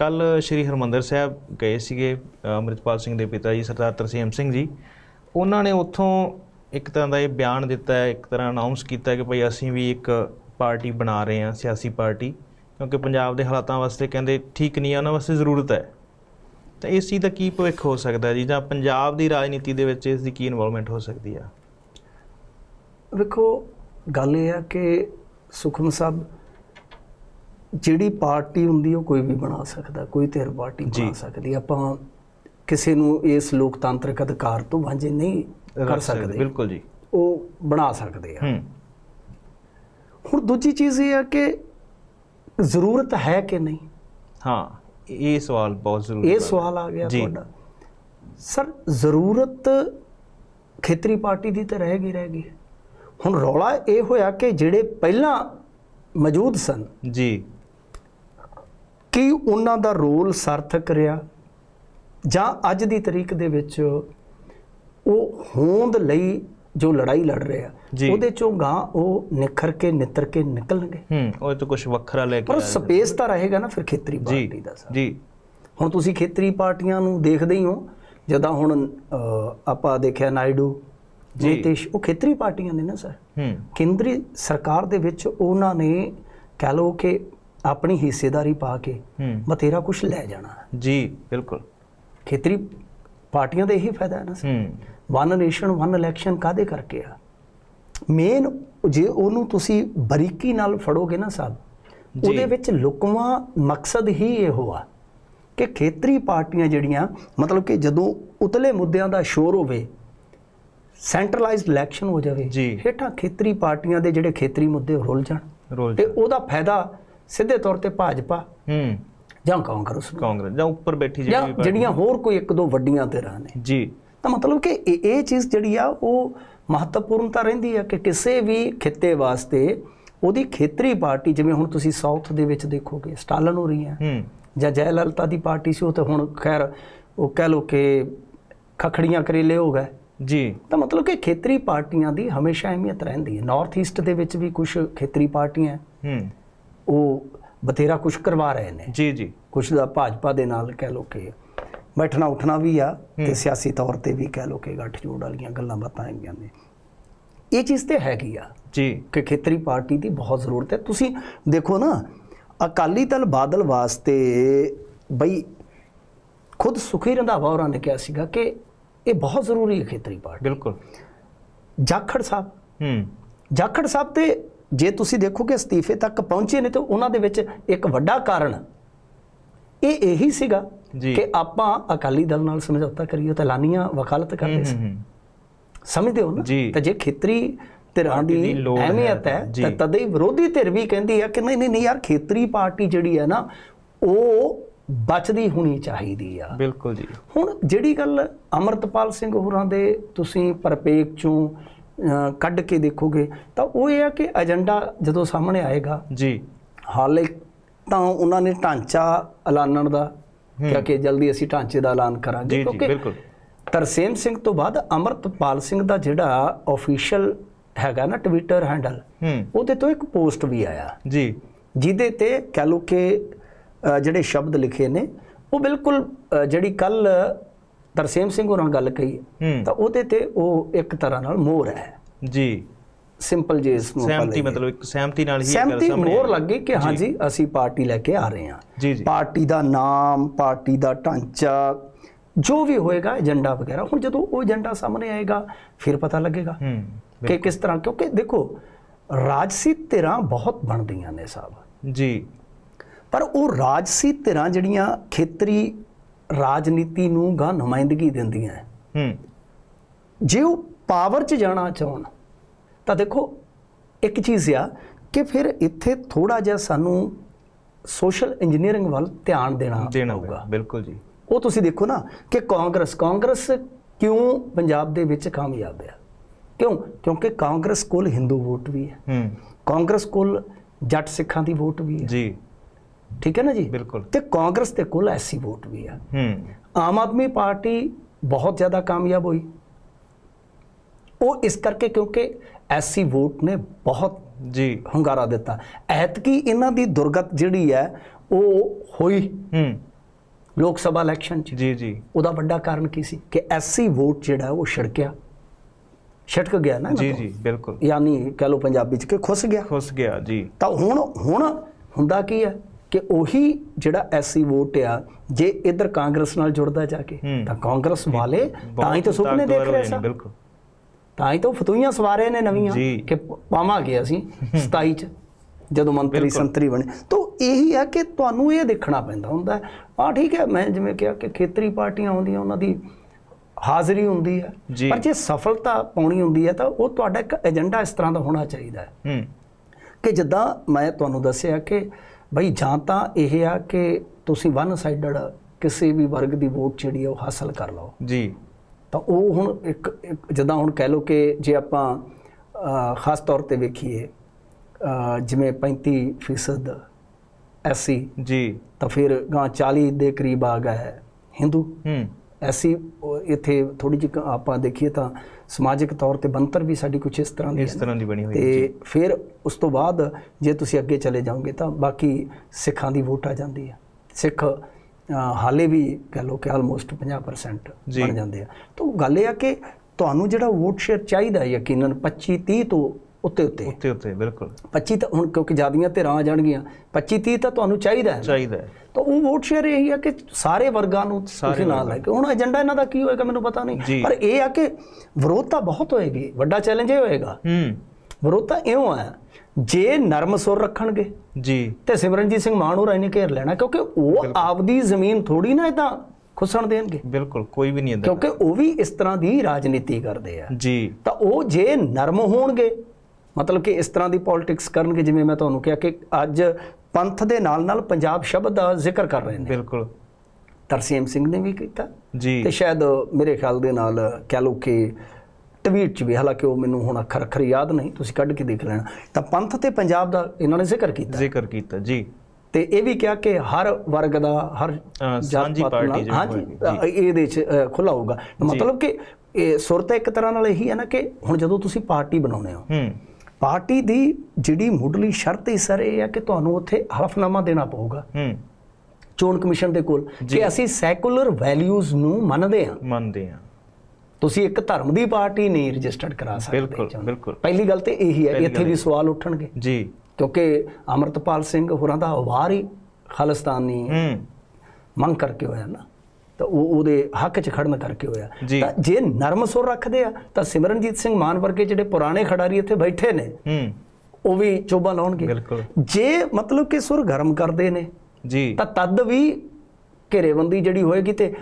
ਕੱਲ ਸ਼੍ਰੀ ਹਰਮੰਦਰ ਸਾਹਿਬ ਗਏ ਸੀਗੇ ਅ, ਅੰਮ੍ਰਿਤਪਾਲ ਸਿੰਘ ਦੇ ਪਿਤਾ ਜੀ ਸਰਦਾਰ ਤਰਸੇਮ ਸਿੰਘ ਜੀ। ਉਹਨਾਂ ਨੇ ਉੱਥੋਂ ਇੱਕ ਤਰ੍ਹਾਂ ਦਾ ਇਹ ਬਿਆਨ ਦਿੱਤਾ ਹੈ ਇੱਕ ਤਰ੍ਹਾਂ ਅਨਾਉਂਸ ਕੀਤਾ ਕਿ ਭਈ ਅਸੀਂ ਵੀ ਇੱਕ ਪਾਰਟੀ ਬਣਾ ਰਹੇ ਹਾਂ ਸਿਆਸੀ ਪਾਰਟੀ। ਕਿਉਂਕਿ ਪੰਜਾਬ ਦੇ ਹਾਲਾਤਾਂ ਵਾਸਤੇ ਕਹਿੰਦੇ ਠੀਕ ਨਹੀਂ ਆ ਉਹਨਾਂ ਵਾਸਤੇ ਜ਼ਰੂਰਤ ਹੈ। ਤਾਂ ਇਸ ਚੀਜ਼ ਦਾ ਕੀ ਭਵਿੱਖ ਹੋ ਸਕਦਾ ਜੀ? ਜਾਂ ਪੰਜਾਬ ਦੀ ਰਾਜਨੀਤੀ ਦੇ ਵਿੱਚ ਇਸ ਦੀ ਕੀ ਇਨਵੋਲਵਮੈਂਟ ਹੋ ਸਕਦੀ ਆ? ਵੇਖੋ ਗੱਲ ਇਹ ਆ ਕਿ ਸੁਖਮ ਸਾਹਿਬ ਜਿਹੜੀ ਪਾਰਟੀ ਹੁੰਦੀ ਉਹ ਕੋਈ ਵੀ ਬਣਾ ਸਕਦਾ ਕੋਈ ਧਿਰ ਪਾਰਟੀ। ਬਣਾ ਸਕਦੀ ਆਪਾਂ ਕਿਸੇ ਨੂੰ ਇਸ ਲੋਕਤਾਂਤਰਿਕ ਅਧਿਕਾਰ ਤੋਂ ਵਾਂਝੇ ਨਹੀਂ ਕਰ ਸਕਦੇ ਬਿਲਕੁਲ ਜੀ। ਉਹ ਬਣਾ ਸਕਦੇ ਆ। ਹੁਣ ਦੂਜੀ ਚੀਜ਼ ਇਹ ਆ ਕਿ ਜ਼ਰੂਰਤ ਹੈ ਕਿ ਨਹੀਂ? ਹਾਂ ਇਹ ਸਵਾਲ ਬਹੁਤ ਜ਼ਰੂਰੀ ਇਹ। ਸਵਾਲ ਆ ਗਿਆ। ਤੁਹਾਡਾ। ਸਰ ਜ਼ਰੂਰਤ ਖੇਤਰੀ ਪਾਰਟੀ ਦੀ ਤਾਂ ਰਹੇਗੀ ਰਹੇਗੀ ਹੁਣ ਰੌਲਾ ਇਹ ਹੋਇਆ ਕਿ ਜਿਹੜੇ ਪਹਿਲਾਂ ਮੌਜੂਦ ਸਨ ਜੀ। ਕੀ ਉਹਨਾਂ ਦਾ ਰੋਲ ਸਾਰਥਕ ਰਿਹਾ ਜਾਂ ਅੱਜ ਦੀ ਤਰੀਕ ਦੇ ਵਿੱਚ ਉਹ ਹੋਂਦ ਲਈ ਜੋ ਲੜਾਈ ਲੜ ਰਹੇ ਆ। ਉਹਦੇ ਚੋਂ ਗਾਂ ਉਹ ਨਿਖਰ ਕੇ ਨਿੱਤਰ ਕੇ ਨਿਕਲਣਗੇ ਹੂੰ ਉਹ ਤਾਂ ਕੁਝ ਵੱਖਰਾ ਲੈ ਕੇ ਪਰ। ਸਪੇਸ ਤਾਂ ਰਹੇਗਾ ਨਾ ਫਿਰ ਖੇਤਰੀ ਪਾਰਟੀ ਦਾ ਸਰ ਜੀ ਹੁਣ ਤੁਸੀਂ ਖੇਤਰੀ ਪਾਰਟੀਆਂ ਨੂੰ ਦੇਖਦੇ ਹੀ ਹੋ ਜਦੋਂ ਹੁਣ ਆਪਾਂ ਦੇਖਿਆ ਨਾਇਡੂ ਜੀ। ਨੀਤਿਸ਼ ਉਹ ਖੇਤਰੀ ਪਾਰਟੀਆਂ ਨੇ ਨਾ ਸਰ ਹੂੰ ਕੇਂਦਰੀ ਸਰਕਾਰ ਦੇ ਵਿੱਚ ਉਹਨਾਂ ਨੇ ਕਹਿ ਲਓ ਕਿ ਆਪਣੀ ਹਿੱਸੇਦਾਰੀ ਪਾ ਕੇ ਬਥੇਰਾ ਕੁਝ ਲੈ ਜਾਣਾ। ਜੀ ਬਿਲਕੁਲ। ਖੇਤਰੀ ਪਾਰਟੀਆਂ ਦਾ ਇਹੀ ਫਾਇਦਾ ਹੈ ਨਾ ਵਨ ਨੇਸ਼ਨ ਵਨ ਇਲੈਕਸ਼ਨ ਕਾਦੇ ਕਰਕੇ ਆ? ਮੇਨ ਜੇ ਉਹਨੂੰ ਤੁਸੀਂ ਬਰੀਕੀ ਨਾਲ ਫੜੋਗੇ ਨਾ ਸਾਹਿਬ। ਉਹਦੇ ਵਿੱਚ ਲੁਕਵਾ ਮਕਸਦ ਹੀ ਇਹੋ ਆ ਕਿ ਖੇਤਰੀ ਪਾਰਟੀਆਂ ਜਿਹੜੀਆਂ ਮਤਲਬ ਕਿ ਜਦੋਂ ਉਤਲੇ ਮੁੱਦਿਆਂ ਦਾ ਸ਼ੋਰ ਹੋਵੇ ਸੈਂਟਰਲਾਈਜ਼ਡ ਇਲੈਕਸ਼ਨ ਹੋ ਜਾਵੇ। ਹੇਠਾਂ ਖੇਤਰੀ ਪਾਰਟੀਆਂ ਦੇ ਜਿਹੜੇ ਖੇਤਰੀ ਮੁੱਦੇ ਰੁੱਲ ਜਾਣ। ਤੇ ਉਹਦਾ ਫਾਇਦਾ ਸਿੱਧੇ ਤੌਰ ਤੇ ਭਾਜਪਾ ਹੂੰ। ਜਾਂ ਕਾਂਗਰਸ ਕਾਂਗਰਸ ਜਾਂ ਉੱਪਰ ਬੈਠੀ ਜਿਹੜੀ ਵੀ ਜਿਹੜੀਆਂ ਹੋਰ ਕੋਈ ਇੱਕ ਦੋ ਵੱਡੀਆਂ ਧਿਰਾਂ ਨੇ। ਜੀ। ਤਾਂ ਮਤਲਬ ਕਿ ਇਹ ਇਹ ਚੀਜ਼ ਜਿਹੜੀ ਆ ਉਹ ਮਹੱਤਵਪੂਰਨਤਾ ਰਹਿੰਦੀ ਆ ਕਿ ਕਿਸੇ ਵੀ ਖਿੱਤੇ ਵਾਸਤੇ ਉਹਦੀ ਖੇਤਰੀ ਪਾਰਟੀ ਜਿਵੇਂ ਹੁਣ ਤੁਸੀਂ ਸਾਊਥ ਦੇ ਵਿੱਚ ਦੇਖੋਗੇ ਸਟਾਲਨ ਹੋ ਰਹੀ ਹੈ। ਜਾਂ ਜੈ ਲਲਿਤਾ ਦੀ ਪਾਰਟੀ ਸੀ ਉਹ ਤਾਂ ਹੁਣ ਖੈਰ ਉਹ ਕਹਿ ਲੋ ਕਿ ਖਖੜੀਆਂ ਕਰੇਲੇ ਹੋ ਗਏ। ਜੀ। ਤਾਂ ਮਤਲਬ ਕਿ ਖੇਤਰੀ ਪਾਰਟੀਆਂ ਦੀ ਹਮੇਸ਼ਾ ਅਹਿਮੀਅਤ ਰਹਿੰਦੀ ਹੈ। ਨਾਰਥ ਈਸਟ ਦੇ ਵਿੱਚ ਵੀ ਕੁਝ ਖੇਤਰੀ ਪਾਰਟੀਆਂ। ਹੂੰ। ਉਹ ਬਥੇਰਾ ਕੁਝ ਕਰਵਾ ਰਹੇ ਨੇ। ਜੀ ਜੀ। ਕੁਝ ਦਾ ਭਾਜਪਾ ਦੇ ਨਾਲ ਕਹਿ ਲੋ ਕਿ ਬੈਠਣਾ ਉੱਠਣਾ ਵੀ ਆ ਤੇ ਸਿਆਸੀ ਤੌਰ ਤੇ ਵੀ ਕਹਿ ਲੋ ਕਿ ਗੱਠਜੋੜ ਵਾਲੀਆਂ ਗੱਲਾਂ ਬਾਤਾਂ ਹੈਗੀਆਂ ਨੇ। ਇਹ ਚੀਜ਼ ਤੇ ਹੈਗੀ ਆ ਜੀ। ਕਿ ਖੇਤਰੀ ਪਾਰਟੀ ਦੀ ਬਹੁਤ ਜ਼ਰੂਰਤ ਹੈ। ਤੁਸੀਂ ਦੇਖੋ ਨਾ ਅਕਾਲੀ ਦਲ ਬਾਦਲ ਵਾਸਤੇ ਬਈ ਖੁਦ ਸੁਖੀ ਰੰਧਾਵਾ ਹੋਰਾਂ ਨੇ ਕਿਹਾ ਸੀਗਾ ਕਿ ਇਹ ਬਹੁਤ ਜ਼ਰੂਰੀ ਹੈ ਖੇਤਰੀ ਪਾਰਟੀ। ਬਿਲਕੁਲ। ਜਾਖੜ ਸਾਹਿਬ। ਹੂੰ। ਜਾਖੜ ਸਾਹਿਬ ਤੇ ਜੇ ਤੁਸੀਂ ਦੇਖੋਗੇ ਅਸਤੀਫੇ ਤੱਕ ਪਹੁੰਚੇ ਨੇ ਤੇ ਉਹਨਾਂ ਦੇ ਵਿੱਚ ਇੱਕ ਵੱਡਾ ਕਾਰਨ ਇਹ ਇਹੀ ਸੀਗਾ। ਕਿ ਆਪਾਂ ਅਕਾਲੀ ਦਲ ਨਾਲ ਸਮਝੌਤਾ ਕਰੀਏ ਤਾਂ ਲਾਨੀਆਂ ਵਕਾਲਤ ਕਰਦੇ ਸੀ ਸਮਝਦੇ ਹੋ ਨਾ। ਤਾਂ ਜੇ ਖੇਤਰੀ ਧਿਰਾਂ ਦੀ ਅਹਿਮੀਅਤ ਹੈ। ਤਾਂ ਤਦੇ ਹੀ ਵਿਰੋਧੀ ਧਿਰ ਵੀ ਕਹਿੰਦੀ ਹੈ ਕਿ ਨਹੀਂ ਨਹੀਂ ਯਾਰ ਖੇਤਰੀ ਪਾਰਟੀ ਜਿਹੜੀ ਹੈ ਨਾ ਉਹ ਬਚਦੀ ਹੋਣੀ ਚਾਹੀਦੀ ਆ ਬਿਲਕੁਲ ਜੀ ਹੁਣ ਜਿਹੜੀ ਗੱਲ ਅਮਰਤਪਾਲ ਸਿੰਘ ਹੋਰਾਂ ਦੇ ਤੁਸੀਂ ਪਰਪੇਕ ਚੋਂ ਕੱਢ ਕੇ ਦੇਖੋਗੇ ਤਾਂ ਉਹ ਇਹ ਆ ਕਿ ਏਜੰਡਾ ਜਦੋਂ ਸਾਹਮਣੇ ਆਏਗਾ ਜੀ। ਹਾਲੇ ਤਾਂ ਉਹਨਾਂ ਨੇ ਢਾਂਚਾ ਐਲਾਨਣ ਦਾ ਕਿਹਾ ਕਿ ਜਲਦੀ ਅਸੀਂ ਢਾਂਚੇ ਦਾ ਐਲਾਨ ਕਰਾਂਗੇ ਜੀ ਕਿਉਂਕਿ ਬਿਲਕੁਲ। ਤਰਸੇਮ ਸਿੰਘ ਤੋਂ ਬਾਅਦ ਅਮਰਤਪਾਲ ਸਿੰਘ ਦਾ ਜਿਹੜਾ ਅਫੀਸ਼ੀਅਲ ਹੈਗਾ ਨਾ ਟਵਿੱਟਰ ਹੈਂਡਲ ਉਹਦੇ ਤੋਂ ਇੱਕ ਪੋਸਟ ਵੀ ਆਇਆ। ਜੀ। ਜਿਹਦੇ ਤੇ ਕਹ ਲਓ ਕਿ ਜਿਹੜੇ ਸ਼ਬਦ ਲਿਖੇ ਨੇ ਉਹ ਬਿਲਕੁਲ ਜਿਹੜੀ ਕੱਲ ਤਰਸੇਮ ਸਿੰਘ ਹੋਰਾਂ ਗੱਲ ਕਹੀ ਤਾਂ ਉਹਦੇ ਤੇ ਉਹ ਇੱਕ ਤਰ੍ਹਾਂ ਨਾਲ ਮੋਹਰ ਹੈ। ਜੀ। ਸਿੰਪਲ ਜੇ ਇਸ ਨੂੰ ਸਹਿਮਤੀ। ਮਤਲਬ ਇੱਕ ਸਹਿਮਤੀ ਨਾਲ ਹੀ ਸਹਿਮਤੀ ਮੋਹਰ। ਲੱਗੇ ਕਿ ਹਾਂਜੀ ਅਸੀਂ ਪਾਰਟੀ ਲੈ ਕੇ ਆ ਰਹੇ ਹਾਂ। ਪਾਰਟੀ ਦਾ ਨਾਮ ਪਾਰਟੀ ਦਾ ਢਾਂਚਾ ਜੋ ਵੀ ਹੋਏਗਾ ਏਜੰਡਾ ਵਗੈਰਾ। ਹੁਣ ਜਦੋਂ ਉਹ ਏਜੰਡਾ ਸਾਹਮਣੇ ਆਏਗਾ ਫਿਰ ਪਤਾ ਲੱਗੇਗਾ ਕਿ ਕਿਸ ਤਰ੍ਹਾਂ ਕਿਉਂਕਿ ਦੇਖੋ ਰਾਜਸੀ ਧਿਰਾਂ ਬਹੁਤ ਬਣਦੀਆਂ ਨੇ ਸਾਹਿਬ ਜੀ। ਪਰ ਉਹ ਰਾਜਸੀ ਧਿਰਾਂ ਜਿਹੜੀਆਂ ਖੇਤਰੀ ਰਾਜਨੀਤੀ ਨੂੰ ਗਾ ਨੁਮਾਇੰਦਗੀ ਦਿੰਦੀਆਂ ਹੈ। ਹੂੰ। ਜੇ ਉਹ ਪਾਵਰ 'ਚ ਜਾਣਾ ਚਾਹਣ ਤਾਂ ਦੇਖੋ ਇੱਕ ਚੀਜ਼ ਆ ਕਿ ਫਿਰ ਇੱਥੇ ਥੋੜਾ ਜਿਹਾ ਸਾਨੂੰ ਸੋਸ਼ਲ ਇੰਜੀਨੀਅਰਿੰਗ ਵੱਲ ਧਿਆਨ ਦੇਣਾ ਪਊਗਾ। ਬਿਲਕੁਲ ਜੀ। ਉਹ ਤੁਸੀਂ ਦੇਖੋ ਨਾ ਕਿ ਕਾਂਗਰਸ ਕਾਂਗਰਸ ਕਿਉਂ ਪੰਜਾਬ ਦੇ ਵਿੱਚ ਕਾਮਯਾਬ ਹੈ? ਕਿਉਂ? ਕਿਉਂਕਿ ਕਾਂਗਰਸ ਕੋਲ ਹਿੰਦੂ ਵੋਟ ਵੀ ਹੈ। ਹੂੰ। ਕਾਂਗਰਸ ਕੋਲ ਜੱਟ ਸਿੱਖਾਂ ਦੀ ਵੋਟ ਵੀ ਹੈ। ਜੀ। ਠੀਕ ਹੈ ਨਾ ਜੀ? ਬਿਲਕੁਲ। ਤੇ ਕਾਂਗਰਸ ਦੇ ਕੋਲ ਐਸੀ ਵੋਟ ਵੀ ਆ। ਹੂੰ। ਆਮ ਆਦਮੀ ਪਾਰਟੀ ਬਹੁਤ ਜ਼ਿਆਦਾ ਕਾਮਯਾਬ ਹੋਈ। ਉਹ ਇਸ ਕਰਕੇ ਕਿਉਂਕਿ ਐਸੀ ਵੋਟ ਨੇ ਬਹੁਤ ਜੀ। ਹੁੰਗਾਰਾ ਦਿੱਤਾ। ਐਤਕੀ ਇਹਨਾਂ ਦੀ ਦੁਰਗਤ ਜਿਹੜੀ ਹੈ ਉਹ ਹੋਈ। ਹੂੰ। ਲੋਕ ਸਭਾ ਇਲੈਕਸ਼ਨ 'ਚ। ਜੀ ਜੀ। ਉਹਦਾ ਵੱਡਾ ਕਾਰਨ ਕੀ ਸੀ? ਕਿ ਐਸਸੀ ਵੋਟ ਜਿਹੜਾ ਉਹ ਛੜਕਿਆ। ਛਟਕ ਗਿਆ ਨਾ ਜੀ। ਜੀ ਬਿਲਕੁਲ। ਯਾਨੀ ਕਹ ਲੋ ਪੰਜਾਬੀ 'ਚ ਕਿ ਖੁੱਸ ਗਿਆ। ਖੁੱਸ ਗਿਆ ਜੀ। ਤਾਂ ਹੁਣ ਹੁਣ ਹੁੰਦਾ ਕੀ ਹੈ? ਕਿ ਉਹੀ ਜਿਹੜਾ ਐਸਸੀ ਵੋਟ ਆ ਜੇ ਇਧਰ ਕਾਂਗਰਸ ਨਾਲ ਜੁੜਦਾ ਜਾ ਕੇ। ਤਾਂ ਕਾਂਗਰਸ ਵਾਲੇ ਤਾਂ ਹੀ ਤਾਂ ਸੁਪਨੇ ਦੇਖ ਰਹੇ ਸਨ ਬਿਲਕੁਲ ਤਾਂ ਹੀ ਤਾਂ ਫਤੂਈਆਂ ਸਵਾਰੇ ਨੇ ਨਵੀਆਂ। ਕਿ ਪਾਵਾਂਗੇ ਅਸੀਂ 27 ਚ ਜਦੋਂ ਮੰਤਰੀ। ਸੰਤਰੀ ਬਣੇ ਤਾਂ ਇਹੀ ਹੈ ਕਿ ਤੁਹਾਨੂੰ ਇਹ ਦੇਖਣਾ ਪੈਂਦਾ ਹੁੰਦਾ ਆ ਠੀਕ ਹੈ ਮੈਂ ਜਿਵੇਂ ਕਿਹਾ ਕਿ ਖੇਤਰੀ ਪਾਰਟੀਆਂ ਹੁੰਦੀਆਂ ਉਹਨਾਂ ਦੀ ਹਾਜ਼ਰੀ ਹੁੰਦੀ ਹੈ। ਪਰ ਜੇ ਸਫਲਤਾ ਪਾਉਣੀ ਹੁੰਦੀ ਹੈ ਤਾਂ ਉਹ ਤੁਹਾਡਾ ਇੱਕ ਏਜੰਡਾ ਇਸ ਤਰ੍ਹਾਂ ਦਾ ਹੋਣਾ ਚਾਹੀਦਾ ਹੂੰ ਕਿ ਜਿੱਦਾਂ ਮੈਂ ਤੁਹਾਨੂੰ ਦੱਸਿਆ ਕਿ ਬਈ ਜਾਂ ਤਾਂ ਇਹ ਆ ਕਿ ਤੁਸੀਂ ਵਨ ਸਾਈਡਡ ਕਿਸੇ ਵੀ ਵਰਗ ਦੀ ਵੋਟ ਜਿਹੜੀ ਹੈ ਉਹ ਹਾਸਲ ਕਰ ਲਓ। ਜੀ। ਤਾਂ ਉਹ ਹੁਣ ਇੱਕ ਜਿੱਦਾਂ ਹੁਣ ਕਹਿ ਲਓ ਕਿ ਜੇ ਆਪਾਂ ਖਾਸ ਤੌਰ ਤੇ ਵੇਖੀਏ ਜਿਵੇਂ 35% ਐਸਸੀ ਜੀ। ਤਾਂ ਫਿਰ ਗਾਂ 40 ਦੇ ਕਰੀਬ ਆ ਗਿਆ ਹੈ ਹਿੰਦੂ। ਹੂੰ। ਐਸੀ ਇੱਥੇ ਥੋੜੀ ਜਿਹੀ ਆਪਾਂ ਦੇਖੀਏ ਤਾਂ ਸਮਾਜਿਕ ਤੌਰ ਤੇ ਬੰਤਰ ਵੀ ਸਾਡੀ ਕੁਝ ਇਸ ਤਰ੍ਹਾਂ ਦੀ ਇਸ। ਤਰ੍ਹਾਂ ਦੀ ਬਣੀ ਹੋਈ ਹੈ ਤੇ ਫਿਰ ਉਸ ਤੋਂ ਬਾਅਦ ਜੇ ਤੁਸੀਂ ਅੱਗੇ ਚਲੇ ਜਾਓਗੇ ਤਾਂ ਬਾਕੀ ਸਿੱਖਾਂ ਦੀ ਵੋਟ ਆ ਜਾਂਦੀ ਹੈ ਸਿੱਖ ਹਾਲੇ ਵੀ ਕਹ ਲਓ ਕਿ ਆਲਮੋਸਟ 50% ਜੀ। ਬਣ ਜਾਂਦੇ ਆ ਤਾਂ ਉਹ ਗੱਲ ਇਹ ਆ ਕਿ ਤੁਹਾਨੂੰ ਜਿਹੜਾ ਵੋਟ ਸ਼ੇਅਰ ਚਾਹੀਦਾ ਯਕੀਨਨ 25 30 ਤੋਂ ਉੱਤੇ ਉੱਤੇ। ਉੱਤੇ ਉੱਤੇ ਬਿਲਕੁਲ। 25 ਤਾਂ ਹੁਣ ਕਿਉਂਕਿ ਜਿਆਦੀਆਂ ਧਿਰਾਂ ਆ ਜਾਣਗੀਆਂ 25 30 ਤਾਂ ਤੁਹਾਨੂੰ ਚਾਹੀਦਾ ਹੈ। ਚਾਹੀਦਾ ਹੈ। ਤਾਂ ਉਹ ਵੋਟ ਸ਼ੇਅਰ ਇਹੀ ਆ ਕਿ ਸਾਰੇ ਵਰਗਾਂ ਨੂੰ ਤੁਸੀਂ ਨਾਲ ਲੈ ਕੇ ਹੁਣ ਏਜੰਡਾ ਇਹਨਾਂ ਦਾ ਕੀ ਹੋਏਗਾ ਮੈਨੂੰ ਪਤਾ। ਨਹੀਂ। ਪਰ ਇਹ ਆ ਕਿ ਵਿਰੋਧਤਾ ਬਹੁਤ ਹੋਏਗੀ ਵੱਡਾ ਚੈਲੰਜ ਇਹ ਹੋਏਗਾ। ਹੂੰ। ਵਿਰੋਧਤਾ ਇਉਂ ਹੈ ਜੇ ਨਰਮ ਸੁਰ ਰੱਖਣਗੇ ਜੀ। ਤੇ ਸਿਮਰਨਜੀਤ ਸਿੰਘ ਮਾਨ ਹੋਰਾਂ ਨੇ ਘੇਰ ਲੈਣਾ ਕਿਉਂਕਿ ਉਹ ਆਪਦੀ ਜ਼ਮੀਨ ਥੋੜੀ ਨਾ ਇਦਾਂ ਖੁੱਸਣ ਦੇਣਗੇ। ਬਿਲਕੁਲ ਕੋਈ ਵੀ ਨਹੀਂ ਕਿਉਂਕਿ ਉਹ ਵੀ ਇਸ ਤਰ੍ਹਾਂ ਦੀ ਰਾਜਨੀਤੀ ਕਰਦੇ ਆ। ਜੀ। ਤਾਂ ਉਹ ਜੇ ਨਰਮ ਹੋਣਗੇ ਮਤਲਬ ਕਿ ਇਸ ਤਰ੍ਹਾਂ ਦੀ ਪੋਲਿਟਿਕਸ ਕਰਨਗੇ ਜਿਵੇਂ ਮੈਂ ਤੁਹਾਨੂੰ ਕਿਹਾ ਕਿ ਅੱਜ ਪੰਥ ਦੇ ਨਾਲ ਨਾਲ ਪੰਜਾਬ ਸ਼ਬਦ ਦਾ ਜ਼ਿਕਰ ਕਰ ਰਹੇ ਨੇ। ਬਿਲਕੁਲ। ਤਰਸੀਮ ਸਿੰਘ ਨੇ ਵੀ ਕੀਤਾ। ਜੀ। ਤੇ ਸ਼ਾਇਦ ਮੇਰੇ ਖਿਆਲ ਦੇ ਨਾਲ ਕਹਿ ਲਓ ਕਿ ਟਵੀਟ 'ਚ ਵੀ ਹਾਲਾਂਕਿ ਉਹ ਮੈਨੂੰ ਹੁਣ ਅੱਖਰ ਅੱਖਰ ਯਾਦ ਨਹੀਂ ਤੁਸੀਂ ਕੱਢ ਕੇ ਦੇਖ ਲੈਣਾ। ਤਾਂ ਪੰਥ ਤੇ ਪੰਜਾਬ ਦਾ ਇਹਨਾਂ ਨੇ ਜ਼ਿਕਰ ਕੀਤਾ। ਜ਼ਿਕਰ ਕੀਤਾ ਜੀ। ਤੇ ਇਹ ਵੀ ਕਿਹਾ ਕਿ ਹਰ ਵਰਗ ਦਾ ਹਰ ਸਾਂਝੀ ਪਾਰਟੀ ਜਿਹੜੀ ਹਾਂਜੀ ਇਹਦੇ 'ਚ ਖੁੱਲਾ ਹੋਊਗਾ। ਮਤਲਬ ਕਿ ਇਹ ਸੁਰਤ ਇੱਕ ਤਰ੍ਹਾਂ ਨਾਲ ਇਹੀ ਹੈ ਨਾ ਕਿ ਹੁਣ ਜਦੋਂ ਤੁਸੀਂ ਪਾਰਟੀ ਬਣਾਉਣੇ ਹੋ ਹੂੰ। ਪਾਰਟੀ ਦੀ ਜਿਹੜੀ ਮੁੱਢਲੀ ਸ਼ਰਤ ਹੀ ਸਰ ਇਹ ਹੈ ਕਿ ਤੁਹਾਨੂੰ ਉੱਥੇ ਹਲਫਨਾਮਾ ਦੇਣਾ ਪਊਗਾ। ਹੂੰ। ਚੋਣ ਕਮਿਸ਼ਨ ਦੇ ਕੋਲ ਕਿ ਅਸੀਂ ਸੈਕੂਲਰ ਵੈਲਿਊਜ਼ ਨੂੰ ਮੰਨਦੇ ਹਾਂ। ਮੰਨਦੇ ਆ ਤੁਸੀਂ ਇੱਕ ਧਰਮ ਦੀ ਪਾਰਟੀ ਨਹੀਂ ਰਜਿਸਟਰਡ ਕਰਾ ਸਕਦੇ ਬਿਲਕੁਲ। ਬਿਲਕੁਲ। ਪਹਿਲੀ ਗੱਲ ਤੇ ਇਹੀ ਹੈ ਇੱਥੇ ਵੀ। ਸਵਾਲ ਉੱਠਣਗੇ। ਜੀ। ਕਿਉਂਕਿ ਅਮਰਤਪਾਲ ਸਿੰਘ ਹੋਰਾਂ ਦਾ ਵਾਰ ਹੀ ਖਾਲਿਸਤਾਨੀ ਹੂੰ। ਮੰਗ ਕਰਕੇ ਹੋਇਆ ਨਾ। ਤਾਂ ਉਹ ਉਹਦੇ ਹੱਕ 'ਚ ਖੜਨ ਕਰਕੇ ਹੋਇਆ। ਤਾਂ ਜੇ ਨਰਮ ਸੁਰ ਰੱਖਦੇ ਆ ਤਾਂ ਸਿਮਰਨਜੀਤ ਸਿੰਘ ਮਾਨ ਵਰਗੇ ਜਿਹੜੇ ਪੁਰਾਣੇ ਖਿਡਾਰੀ ਇੱਥੇ ਬੈਠੇ ਨੇ ਉਹ ਵੀ ਚੋਬਾ ਲਾਉਣਗੇ। ਬਿਲਕੁਲ। ਜੇ ਮਤਲਬ ਕਿ ਸੁਰ ਗਰਮ ਕਰਦੇ ਨੇ ਜੀ। ਤਾਂ ਤਦ ਵੀ ਘੇਰੇਬੰਦੀ ਜਿਹੜੀ ਹੋਏਗੀ ਤੇ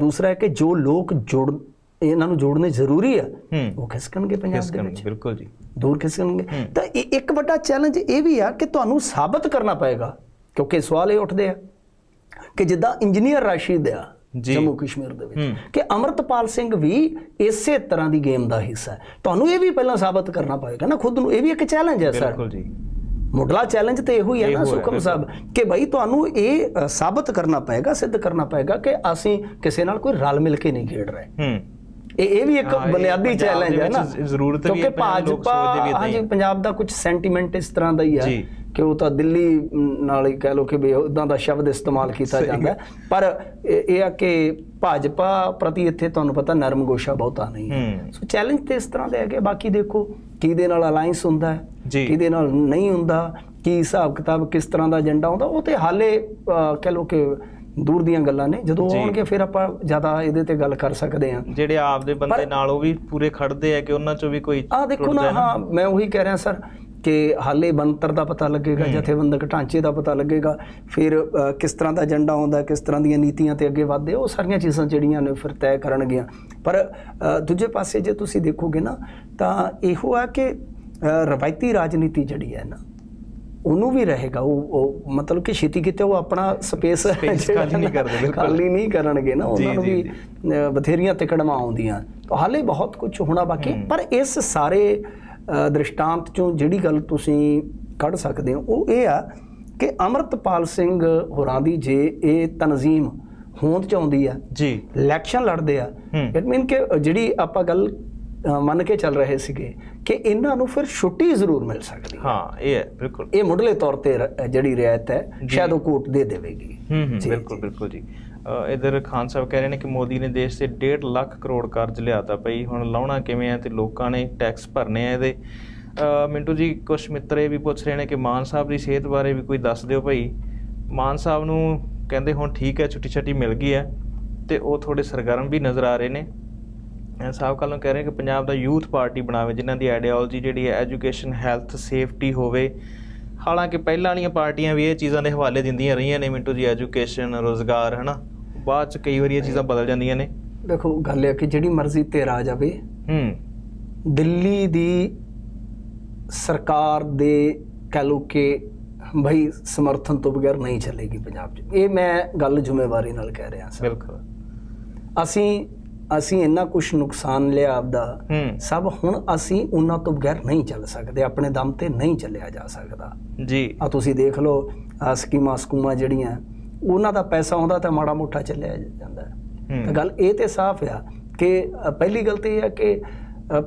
ਦੂਸਰਾ ਹੈ ਕਿ ਜੋ ਲੋਕ ਜੋੜ ਇਹਨਾਂ ਨੂੰ ਜੋੜਨੇ ਜ਼ਰੂਰੀ ਆ ਉਹ ਖਿਸਕਣਗੇ ਪੰਜਾਬ ਦੇ ਵਿੱਚ। ਬਿਲਕੁਲ ਜੀ। ਦੂਰ ਖਿਸਕਣਗੇ। ਤਾਂ ਇਹ ਇੱਕ ਵੱਡਾ ਚੈਲੰਜ ਇਹ ਵੀ ਆ ਕਿ ਤੁਹਾਨੂੰ ਸਾਬਤ ਕਰਨਾ ਪਏਗਾ ਕਿਉਂਕਿ ਸਵਾਲ ਇਹ ਉੱਠਦੇ ਆ ਕਿ ਜਿੱਦਾਂ ਇੰਜੀਨੀਅਰ ਰਾਸ਼ਿਦ ਆ। ਜੰਮੂ ਕਸ਼ਮੀਰ ਦੇ ਵਿੱਚ। ਕਿ ਅਮਰਤਪਾਲ ਸਿੰਘ ਵੀ ਇਸੇ ਤਰ੍ਹਾਂ ਦੀ ਗੇਮ ਦਾ ਹਿੱਸਾ ਹੈ। ਤੁਹਾਨੂੰ ਇਹ ਵੀ ਪਹਿਲਾਂ ਸਾਬਤ ਕਰਨਾ ਪਏਗਾ ਨਾ ਖੁਦ ਨੂੰ। ਇਹ ਵੀ ਇੱਕ ਚੈਲੰਜ ਹੈ ਸਰ ਬਿਲਕੁਲ ਜੀ। ਮੁੱਢਲਾ ਚੈਲੰਜ ਤੇ ਇਹੋ ਹੀ ਹੈ ਨਾ ਸੁਖਮ। ਸਾਹਿਬ ਕਿ ਭਾਈ ਤੁਹਾਨੂੰ ਇਹ ਸਾਬਤ ਕਰਨਾ ਪਏਗਾ ਸਿੱਧ ਕਰਨਾ ਪਏਗਾ ਕਿ ਅਸੀਂ ਕਿਸੇ ਨਾਲ ਕੋਈ ਰਲ ਮਿਲ ਕੇ ਨਹੀਂ ਖੇਡ ਰਹੇ। ਹੂੰ। ਇਹ ਇਹ ਵੀ ਇੱਕ ਬੁਨਿਆਦੀ ਚੈਲੰਜ ਹੈ ਨਾ ਜ਼ਰੂਰਤ ਵੀ ਹੈ, ਭਾਜਪਾ ਹਾਂਜੀ। ਪੰਜਾਬ ਦਾ ਕੁਝ ਸੈਂਟੀਮੈਂਟ ਇਸ ਤਰ੍ਹਾਂ ਦਾ ਹੀ ਹੈ। ਕਿ ਉਹ ਤਾਂ ਦਿੱਲੀ ਨਾਲ ਹੀ ਕਹਿ ਲਓ ਕਿ ਵੀ ਉਦਾਂ ਦਾ ਸ਼ਬਦ ਇਸਤੇਮਾਲ ਕੀਤਾ ਜਾਂਦਾ। ਪਰ ਇਹ ਆ ਕਿ ਭਾਜਪਾ ਪ੍ਰਤੀ ਇੱਥੇ ਤੁਹਾਨੂੰ ਪਤਾ ਨਰਮ ਗੋਸ਼ਾ ਬਹੁਤਾ ਨਹੀਂ ਹੈ ਸੋ ਚੈਲੰਜ ਤੇ ਇਸ ਤਰ੍ਹਾਂ ਦੇ ਹੈਗੇ ਬਾਕੀ ਦੇਖੋ ਕਿਹਦੇ ਨਾਲ ਅਲਾਈਅੰਸ ਹੁੰਦਾ ਹੈ। ਕਿਹਦੇ ਨਾਲ ਨਹੀਂ ਹੁੰਦਾ ਕੀ ਹਿਸਾਬ ਕਿਤਾਬ ਕਿਸ ਤਰ੍ਹਾਂ ਦਾ ਏਜੰਡਾ ਹੁੰਦਾ ਉਹ ਤੇ ਹਾਲੇ ਕਹਿ ਲਓ ਕਿ ਦੂਰ ਦੀਆਂ ਗੱਲਾਂ ਨੇ ਜਦੋਂ। ਆਉਣਗੇ ਫਿਰ ਆਪਾਂ ਜ਼ਿਆਦਾ ਇਹਦੇ ਤੇ ਗੱਲ ਕਰ ਸਕਦੇ ਹਾਂ। ਜਿਹੜੇ ਆਪਦੇ ਬੰਦੇ ਨਾਲ ਉਹ ਵੀ ਪੂਰੇ ਖੜਦੇ ਆ ਕਿ ਉਹਨਾਂ ਚੋਂ ਵੀ ਕੋਈ ਆ ਦੇਖੋ ਨਾ ਹਾਂ ਮੈਂ ਉਹੀ ਕਹਿ ਰਿਹਾ ਸਰ ਕਿ ਹਾਲੇ ਬੰਤਰ ਦਾ ਪਤਾ ਲੱਗੇਗਾ ਜਥੇਬੰਦਕ ਢਾਂਚੇ ਦਾ ਪਤਾ ਲੱਗੇਗਾ ਫਿਰ ਕਿਸ ਤਰ੍ਹਾਂ ਦਾ ਏਜੰਡਾ ਹੁੰਦਾ ਕਿਸ ਤਰ੍ਹਾਂ ਦੀਆਂ ਨੀਤੀਆਂ ਤੇ ਅੱਗੇ ਵਧਦੇ ਉਹ ਸਾਰੀਆਂ ਚੀਜ਼ਾਂ ਜਿਹੜੀਆਂ ਨੇ ਫਿਰ ਤੈਅ ਕਰਨਗੀਆਂ। ਪਰ ਦੂਜੇ ਪਾਸੇ ਜੇ ਤੁਸੀਂ ਦੇਖੋਗੇ ਨਾ ਤਾਂ ਇਹੋ ਆ ਕਿ ਰਵਾਇਤੀ ਰਾਜਨੀਤੀ ਜਿਹੜੀ ਹੈ ਨਾ ਉਹਨੂੰ ਵੀ ਰਹੇਗਾ ਉਹ ਮਤਲਬ ਕਿ ਛੇਤੀ ਕਿਤੇ ਉਹ ਆਪਣਾ ਸਪੇਸ ਖਾਲੀ ਨਹੀਂ ਕਰਦੇ, ਬਿਲਕੁਲ। ਖਾਲੀ ਨਹੀਂ ਕਰਨਗੇ ਨਾ ਉਹਨਾਂ ਨੂੰ ਵੀ ਬਥੇਰੀਆਂ ਤਿਕੜਮਾਂ ਆਉਂਦੀਆਂ ਤਾਂ ਹਾਲੇ ਬਹੁਤ ਕੁਝ ਹੋਣਾ ਬਾਕੀ। ਪਰ ਇਸ ਸਾਰੇ ਦ੍ਰਿਸ਼ਟਾਂਤ ਚੋਂ ਜਿਹੜੀ ਗੱਲ ਤੁਸੀਂ ਕੱਢ ਸਕਦੇ ਹੋ ਉਹ ਇਹ ਆ ਕਿ ਅਮਰਤਪਾਲ ਸਿੰਘ ਹੋਰਾਂ ਦੀ ਜੇ ਇਹ ਤਨਜ਼ੀਮ ਹੋਂਦ ਚ ਆਉਂਦੀ ਆ ਜੀ ਇਲੈਕਸ਼ਨ ਲੜਦੇ ਆ। ਇਟ ਮੀਨ ਕਿ ਜਿਹੜੀ ਆਪਾਂ ਗੱਲ ਮੰਨ ਕੇ ਚੱਲ ਰਹੇ ਸੀਗੇ ਕਿ ਇਹਨਾਂ ਨੂੰ ਫਿਰ ਛੁੱਟੀ ਜ਼ਰੂਰ ਮਿਲ ਸਕਦੀ ਹੈ। ਇਹ ਹੈ ਬਿਲਕੁਲ। ਇਹ ਮੁੱਢਲੇ ਤੌਰ ਤੇ ਜਿਹੜੀ ਰਿਆਇਤ ਹੈ। ਸ਼ਾਇਦ ਉਹ ਕੋਰਟ ਦੇ ਦੇਵੇਗੀ। ਹੂੰ ਬਿਲਕੁਲ। ਬਿਲਕੁਲ ਜੀ। ਇੱਧਰ ਖਾਨ ਸਾਹਿਬ ਕਹਿ ਰਹੇ ਨੇ ਕਿ ਮੋਦੀ ਨੇ ਦੇਸ਼ ਤੇ 1.5 ਲੱਖ ਕਰੋੜ ਕਰਜ਼ ਲਿਆਤਾ ਪਈ। ਹੁਣ ਲਾਉਣਾ ਕਿਵੇਂ ਆ ਤੇ ਲੋਕਾਂ ਨੇ ਟੈਕਸ ਭਰਨੇ ਆ ਇਹਦੇ। ਮਿੰਟੂ ਜੀ ਕੁਛ ਮਿੱਤਰ ਇਹ ਵੀ ਪੁੱਛ ਰਹੇ ਨੇ ਕਿ ਮਾਨ ਸਾਹਿਬ ਦੀ ਸਿਹਤ ਬਾਰੇ ਵੀ ਕੋਈ ਦੱਸ ਦਿਓ ਭਾਈ। ਮਾਨ ਸਾਹਿਬ ਨੂੰ ਕਹਿੰਦੇ ਹੁਣ ਠੀਕ ਹੈ ਛੁੱਟੀ ਛੱਟੀ ਮਿਲ ਗਈ ਹੈ ਤੇ ਉਹ ਥੋੜੇ ਸਰਗਰਮ ਵੀ ਨਜ਼ਰ ਆ ਰਹੇ ਨੇ। ਕੱਲ੍ਹ ਨੂੰ ਕਹਿ ਰਹੇ ਕਿ ਪੰਜਾਬ ਦਾ ਯੂਥ ਪਾਰਟੀ ਬਣਾਵੇ ਜਿਨ੍ਹਾਂ ਦੀ ਆਈਡੀਓਲੋਜੀ ਜਿਹੜੀ ਹੈ ਐਜੂਕੇਸ਼ਨ ਹੈਲਥ ਸੇਫਟੀ ਹੋਵੇ। ਹਾਲਾਂਕਿ ਪਹਿਲਾਂ ਵਾਲੀਆਂ ਪਾਰਟੀਆਂ ਵੀ ਇਹ ਚੀਜ਼ਾਂ ਦੇ ਹਵਾਲੇ ਦਿੰਦੀਆਂ ਰਹੀਆਂ ਨੇ ਮਿੰਟੂ ਜੀ ਐਜੂਕੇਸ਼ਨ ਰੋਜ਼ਗਾਰ ਹਨਾ? ਬਾਅਦ ਚ ਕਈ ਵਾਰੀ ਇਹ ਚੀਜ਼ਾਂ ਬਦਲ ਜਾਂਦੀਆਂ ਨੇ। ਦੇਖੋ ਗੱਲ ਇਹ ਕਿ ਜਿਹੜੀ ਮਰਜ਼ੀ ਤੇ ਆ ਜਾਵੇ ਹੂੰ। ਦਿੱਲੀ ਦੀ ਸਰਕਾਰ ਦੇ ਕਹਿ ਲਓ ਕਿ ਭਈ ਸਮਰਥਨ ਤੋਂ ਬਗੈਰ ਨਹੀਂ ਚੱਲੇਗੀ ਪੰਜਾਬ 'ਚ। ਇਹ ਮੈਂ ਗੱਲ ਜ਼ਿੰਮੇਵਾਰੀ ਨਾਲ ਕਹਿ ਰਿਹਾ ਸਰ। ਬਿਲਕੁਲ। ਅਸੀਂ ਅਸੀਂ ਇੰਨਾ ਕੁਝ ਨੁਕਸਾਨ ਲਿਆ ਆਪਦਾ ਸਭ ਹੁਣ ਅਸੀਂ ਉਹਨਾਂ ਤੋਂ ਬਗੈਰ ਨਹੀਂ ਚੱਲ ਸਕਦੇ ਆਪਣੇ ਦਮ ਤੇ ਨਹੀਂ ਚੱਲਿਆ ਜਾ ਸਕਦਾ। ਜੀ। ਆ ਤੁਸੀਂ ਦੇਖ ਲਓ ਸਕੀਮਾਂ ਸਕੂਮਾਂ ਜਿਹੜੀਆਂ ਉਹਨਾਂ ਦਾ ਪੈਸਾ ਆਉਂਦਾ ਤਾਂ ਮਾੜਾ ਮੋਟਾ ਚੱਲਿਆ ਜਾਂਦਾ। ਹੈ। ਤਾਂ ਗੱਲ ਇਹ ਤੇ ਸਾਫ਼ ਆ ਕਿ ਪਹਿਲੀ ਗੱਲ ਤੇ ਇਹ ਹੈ ਕਿ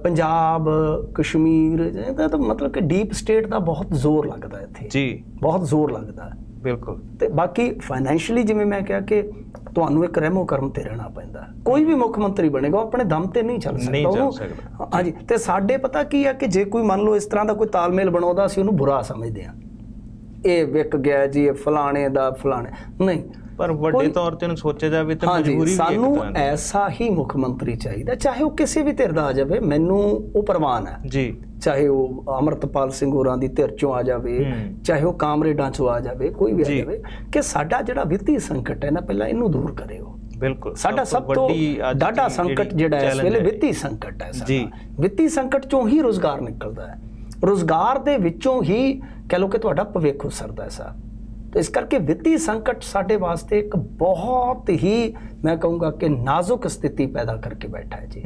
ਪੰਜਾਬ ਕਸ਼ਮੀਰ ਇਹਦਾ ਤਾਂ ਮਤਲਬ ਕਿ ਡੀਪ ਸਟੇਟ ਦਾ ਬਹੁਤ ਜ਼ੋਰ ਲੱਗਦਾ ਇੱਥੇ। ਜੀ। ਬਹੁਤ ਜ਼ੋਰ ਲੱਗਦਾ। ਬਿਲਕੁਲ। ਤੇ ਬਾਕੀ ਫਾਈਨੈਂਸ਼ੀਅਲੀ ਜਿਵੇਂ ਮੈਂ ਕਿਹਾ ਕਿ ਤੁਹਾਨੂੰ ਇੱਕ ਰਹਿਮੋ ਕਰਮ ਤੇ ਰਹਿਣਾ ਪੈਂਦਾ ਕੋਈ ਵੀ ਮੁੱਖ ਮੰਤਰੀ ਬਣੇਗਾ ਉਹ ਆਪਣੇ ਦਮ ਤੇ ਨਹੀਂ ਚੱਲ ਸਕਦਾ। ਸਕਦਾ। ਹਾਂਜੀ ਤੇ ਸਾਡੇ ਪਤਾ ਕੀ ਹੈ ਕਿ ਜੇ ਕੋਈ ਮੰਨ ਲਓ ਇਸ ਤਰ੍ਹਾਂ ਦਾ ਕੋਈ ਤਾਲਮੇਲ ਬਣਾਉਂਦਾ ਅਸੀਂ ਉਹਨੂੰ ਬੁਰਾ ਸਮਝਦੇ ਹਾਂ। ਇਹ ਵਿਕ ਗਿਆ ਜੀ ਇਹ ਫਲਾਣੇ ਦਾ ਫਲਾਣੇ ਨਹੀਂ ਪਰ ਵੱਡੇ ਤੌਰ ਤੇ ਉਹਨੂੰ ਸੋਚਿਆ ਜਾਵੇ ਤਾਂ ਮਜਬੂਰੀ ਵੀ ਹੈ ਸਾਨੂੰ। ਐਸਾ ਹੀ ਮੁੱਖ ਮੰਤਰੀ ਚਾਹੀਦਾ ਚਾਹੇ ਉਹ ਕਿਸੇ ਵੀ ਧਿਰ ਦਾ ਆ ਜਾਵੇ ਮੈਨੂੰ ਉਹ ਪ੍ਰਵਾਨ ਹੈ ਜੀ ਚਾਹੇ ਉਹ ਅਮਰਤਪਾਲ ਸਿੰਘ ਹੋਰਾਂ ਦੀ ਧਿਰ ਚੋਂ ਆ ਜਾਵੇ ਹੂੰ। ਚਾਹੇ ਉਹ ਕਾਮਰੇਡਾਂ ਚੋਂ ਆ ਜਾਵੇ ਕੋਈ ਵੀ ਆ। ਜਾਵੇ ਕਿ ਸਾਡਾ ਜਿਹੜਾ ਵਿੱਤੀ ਸੰਕਟ ਹੈ ਨਾ ਪਹਿਲਾਂ ਇਹਨੂੰ ਦੂਰ ਕਰਿਓ ਬਿਲਕੁਲ ਸਾਡਾ ਸਭ ਤੋਂ ਦੀ ਸੰਕਟ ਜਿਹੜੀ ਜਿਹੜਾ ਇਸ ਵੇਲੇ ਹੈ। ਵਿੱਤੀ ਸੰਕਟ ਹੈ ਸਾਡਾ ਜੀ। ਵਿੱਤੀ ਸੰਕਟ ਚੋਂ ਹੀ ਰੋਜ਼ਗਾਰ ਨਿਕਲਦਾ ਹੈ ਰੋਜ਼ਗਾਰ ਦੇ ਵਿੱਚੋਂ ਹੀ ਕਹ ਲਓ ਕਿ ਤੁਹਾਡਾ ਭਵਿੱਖ ਉਸਰਦਾ ਹੈ ਸਾਹਿਬ ਤੇ ਇਸ ਕਰਕੇ ਵਿੱਤੀ ਸੰਕਟ ਸਾਡੇ ਵਾਸਤੇ ਇੱਕ ਬਹੁਤ ਹੀ ਮੈਂ ਕਹੂੰਗਾ ਕਿ ਨਾਜ਼ੁਕ ਸਥਿਤੀ ਪੈਦਾ ਕਰਕੇ ਬੈਠਾ ਹੈ ਜੀ।